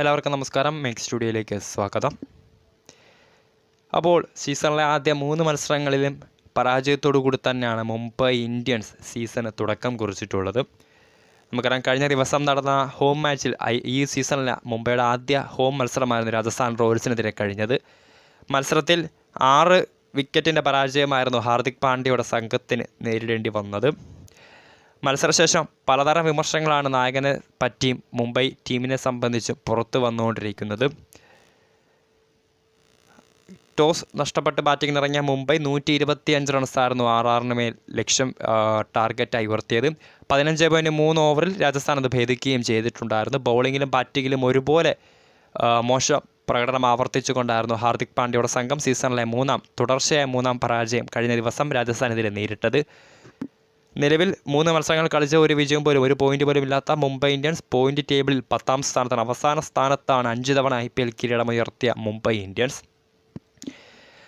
എല്ലാവർക്കും നമസ്കാരം. മേക്ക് സ്റ്റുഡിയോയിലേക്ക് സ്വാഗതം. അപ്പോൾ സീസണിലെ ആദ്യ മൂന്ന് മത്സരങ്ങളിലും പരാജയത്തോടു കൂടി തന്നെയാണ് മുംബൈ ഇന്ത്യൻസ് സീസണ് തുടക്കം കുറിച്ചിട്ടുള്ളത്. നമുക്കറിയാം കഴിഞ്ഞ ദിവസം നടന്ന ഹോം മാച്ചിൽ ഈ സീസണിലെ മുംബൈയുടെ ആദ്യ ഹോം മത്സരമായിരുന്നു രാജസ്ഥാൻ റോയൽസിനെതിരെ കഴിഞ്ഞത്. മത്സരത്തിൽ ആറ് വിക്കറ്റിന്റെ പരാജയമായിരുന്നു ഹാർദിക് പാണ്ഡ്യയുടെ സംഘത്തിന് നേരിടേണ്ടി വന്നത്. മത്സരശേഷം പലതരം വിമർശനങ്ങളാണ് നായകനെ പറ്റിയും മുംബൈ ടീമിനെ സംബന്ധിച്ച് പുറത്തു വന്നുകൊണ്ടിരിക്കുന്നത്. ടോസ് നഷ്ടപ്പെട്ട് ബാറ്റിംഗ് ഇറങ്ങിയ മുംബൈ നൂറ്റി ഇരുപത്തി അഞ്ച് റൺസായിരുന്നു ആർ ആറിന് മേൽ ലക്ഷ്യം ടാർഗറ്റായി ഉയർത്തിയത്. പതിനഞ്ച് പോയിന്റ് മൂന്ന് ഓവറിൽ രാജസ്ഥാൻ അത് ഭേദിക്കുകയും ചെയ്തിട്ടുണ്ടായിരുന്നു. ബൗളിങ്ങിലും ബാറ്റിങ്ങിലും ഒരുപോലെ മോശം പ്രകടനം ആവർത്തിച്ചുകൊണ്ടായിരുന്നു ഹാർദിക് പാണ്ഡ്യയുടെ സംഘം സീസണിലെ മൂന്നാം തുടർച്ചയായ മൂന്നാം പരാജയം കഴിഞ്ഞ ദിവസം രാജസ്ഥാനെതിരെ നേരിട്ടത്. നിലവിൽ മൂന്ന് മത്സരങ്ങൾ കളിച്ച ഒരു വിജയം പോലും ഒരു പോയിന്റ് പോലും ഇല്ലാത്ത മുംബൈ ഇന്ത്യൻസ് പോയിന്റ് ടേബിളിൽ പത്താം സ്ഥാനത്താണ്. അവസാന സ്ഥാനത്താണ് അഞ്ച് തവണ ഐ പി എൽ കിരീടമുയർത്തിയ മുംബൈ ഇന്ത്യൻസ്.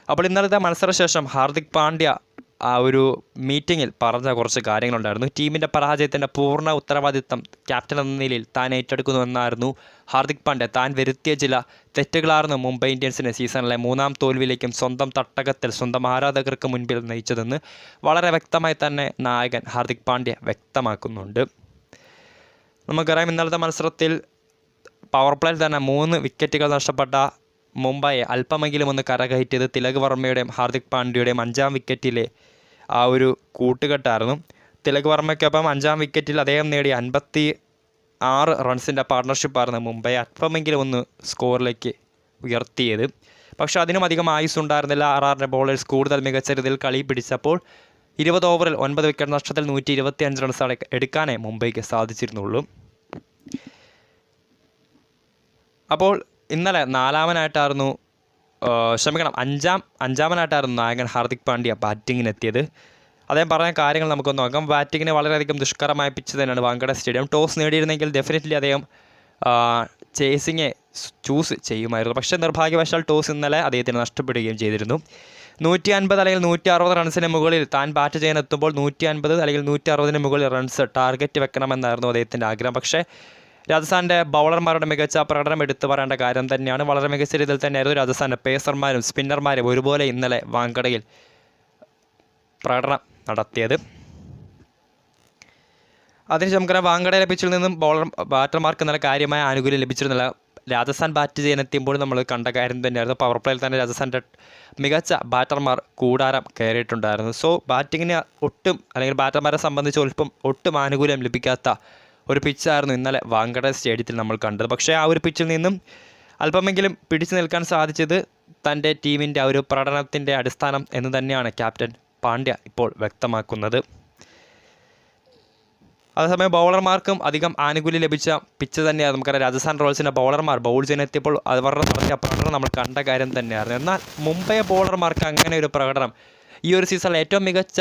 അപ്പോൾ ഇന്നലത്തെ മത്സരശേഷം ഹാർദിക് പാണ്ഡ്യ ആ ഒരു മീറ്റിങ്ങിൽ പറഞ്ഞ കുറച്ച് കാര്യങ്ങളുണ്ടായിരുന്നു. ടീമിന്റെ പരാജയത്തിന്റെ പൂർണ ഉത്തരവാദിത്തം ക്യാപ്റ്റൻ എന്ന നിലയിൽ താൻ ഏറ്റെടുക്കുന്നുവെന്നായിരുന്നു ഹാർദിക് പാണ്ഡ്യ. താൻ വരുത്തിയ ചില തെറ്റുകളായിരുന്നു മുംബൈ ഇന്ത്യൻസിനെ സീസണിലെ മൂന്നാം തോൽവിയിലേക്കും സ്വന്തം തട്ടകത്തിൽ സ്വന്തം ആരാധകർക്ക് മുൻപിൽ നയിച്ചതെന്ന് വളരെ വ്യക്തമായി തന്നെ നായകൻ ഹാർദിക് പാണ്ഡ്യ വ്യക്തമാക്കുന്നുണ്ട്. നമുക്കറിയാം ഇന്നലത്തെ മത്സരത്തിൽ പവർ പ്ലേയിൽ തന്നെ മൂന്ന് വിക്കറ്റുകൾ നഷ്ടപ്പെട്ട മുംബൈയെ അല്പമെങ്കിലും ഒന്ന് കരകയറ്റിയത് തിലക് വർമ്മയുടെയും ഹാർദിക് പാണ്ഡ്യയുടെയും അഞ്ചാം വിക്കറ്റിലെ ആ ഒരു കൂട്ടുകെട്ടായിരുന്നു. തിലക് വർമ്മയ്ക്കൊപ്പം അഞ്ചാം വിക്കറ്റിൽ അദ്ദേഹം നേടിയ അൻപത്തി ആറ് റൺസിന്റെ പാർട്ണർഷിപ്പായിരുന്നു മുംബൈ അല്പമെങ്കിലും ഒന്ന് സ്കോറിലേക്ക് ഉയർത്തിയത്. പക്ഷേ അതിനും അധികം ആയുസ് ഉണ്ടായിരുന്നില്ല ആർ ആറിന്റെ ബോളേഴ്സ് കൂടുതൽ മികച്ച രീതിയിൽ കളി പിടിച്ചപ്പോൾ ഇരുപത് ഓവറിൽ ഒൻപത് വിക്കറ്റ് നഷ്ടത്തിൽ നൂറ്റി ഇരുപത്തി അഞ്ച് റൺസ് എടുക്കാനേ മുംബൈക്ക് സാധിച്ചിരുന്നുള്ളൂ. അപ്പോൾ ഇന്നലെ നാലാമനായിട്ടായിരുന്നു ക്ഷമിക്കണം അഞ്ചാം അഞ്ചാമനായിട്ടായിരുന്നു നായകൻ ഹാർദിക് പാണ്ഡ്യ ബാറ്റിങ്ങിനെത്തിയത്. അദ്ദേഹം പറഞ്ഞ കാര്യങ്ങൾ നമുക്കൊന്ന് നോക്കാം. ബാറ്റിങ്ങിനെ വളരെയധികം ദുഷ്കരമായ പിച്ച് തന്നെയാണ് വാങ്കഡ സ്റ്റേഡിയം. ടോസ് നേടിയിരുന്നെങ്കിൽ ഡെഫിനറ്റ്ലി അദ്ദേഹം ചേസിങ്ങെ ചൂസ് ചെയ്യുമായിരുന്നു. പക്ഷേ നിർഭാഗ്യവശാൽ ടോസ് ഇന്നലെ അദ്ദേഹത്തിന് നഷ്ടപ്പെടുകയും ചെയ്തിരുന്നു. നൂറ്റി അൻപത് അല്ലെങ്കിൽ നൂറ്റി അറുപത് റൺസിന് മുകളിൽ താൻ ബാറ്റ് ചെയ്യാൻ എത്തുമ്പോൾ നൂറ്റി അൻപത് അല്ലെങ്കിൽ നൂറ്റി അറുപതിന് മുകളിൽ റൺസ് ടാർഗറ്റ് വെക്കണമെന്നായിരുന്നു അദ്ദേഹത്തിന്റെ ആഗ്രഹം. പക്ഷേ രാജസ്ഥാന്റെ ബൗളർമാരുടെ മികച്ച പ്രകടനം എടുത്തു പറയേണ്ട കാര്യം തന്നെയാണ്. വളരെ മികച്ച രീതിയിൽ തന്നെയായിരുന്നു രാജസ്ഥാന്റെ പേസർമാരും സ്പിന്നർമാരും ഒരുപോലെ ഇന്നലെ വാങ്കടയിൽ പ്രകടനം നടത്തിയത്. അതിനുശേഷം നമുക്കറിയാം വാങ്കടയിലെ പിച്ചിൽ നിന്നും ബൗളർ ബാറ്റർമാർക്ക് നല്ല കാര്യമായ ആനുകൂല്യം ലഭിച്ചിരുന്നില്ല. രാജസ്ഥാൻ ബാറ്റ് ചെയ്യാനെത്തിയപ്പോൾ നമ്മൾ കണ്ട കാര്യം തന്നെയായിരുന്നു. പവർ പ്ലേയിൽ തന്നെ രാജസ്ഥാന്റെ മികച്ച ബാറ്റർമാർ കൂടാരം കയറിയിട്ടുണ്ടായിരുന്നു. സോ ബാറ്റിങ്ങിന് ഒട്ടും അല്ലെങ്കിൽ ബാറ്റർമാരെ സംബന്ധിച്ച് ഒട്ടും ആനുകൂല്യം ലഭിക്കാത്ത ഒരു പിച്ചായിരുന്നു ഇന്നലെ വാങ്കട സ്റ്റേഡിയത്തിൽ നമ്മൾ കണ്ടത്. പക്ഷേ ആ ഒരു പിച്ചിൽ നിന്നും അല്പമെങ്കിലും പിടിച്ചു നിൽക്കാൻ സാധിച്ചത് തന്റെ ടീമിന്റെ ആ ഒരു പ്രകടനത്തിന്റെ അടിസ്ഥാനം എന്ന് തന്നെയാണ് ക്യാപ്റ്റൻ പാണ്ഡ്യ ഇപ്പോൾ വ്യക്തമാക്കുന്നത്. അതേസമയം ബൗളർമാർക്കും അധികം ആനുകൂല്യം ലഭിച്ച പിച്ച് തന്നെയാണ് നമുക്കറിയാം രാജസ്ഥാൻ റോയൽസിന്റെ ബൗളർമാർ ബൗൾ ചെയ്യാനെത്തിയപ്പോൾ അവരുടെ നടത്തിയ പ്രകടനം നമ്മൾ കണ്ട കാര്യം തന്നെയായിരുന്നു. എന്നാൽ മുംബൈ ബൗളർമാർക്ക് അങ്ങനെ ഒരു പ്രകടനം ഈ ഒരു സീസണിൽ ഏറ്റവും മികച്ച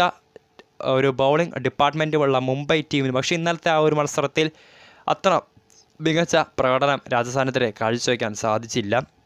ഒരു ബൗളിംഗ് ഡിപ്പാർട്ട്മെന്റുമുള്ള മുംബൈ ടീമിന് പക്ഷേ ഇന്നലത്തെ ആ ഒരു മത്സരത്തിൽ അത്ര മികച്ച പ്രകടനം രാജസ്ഥാനത്തിന് കാഴ്ചവെക്കാൻ സാധിച്ചില്ല.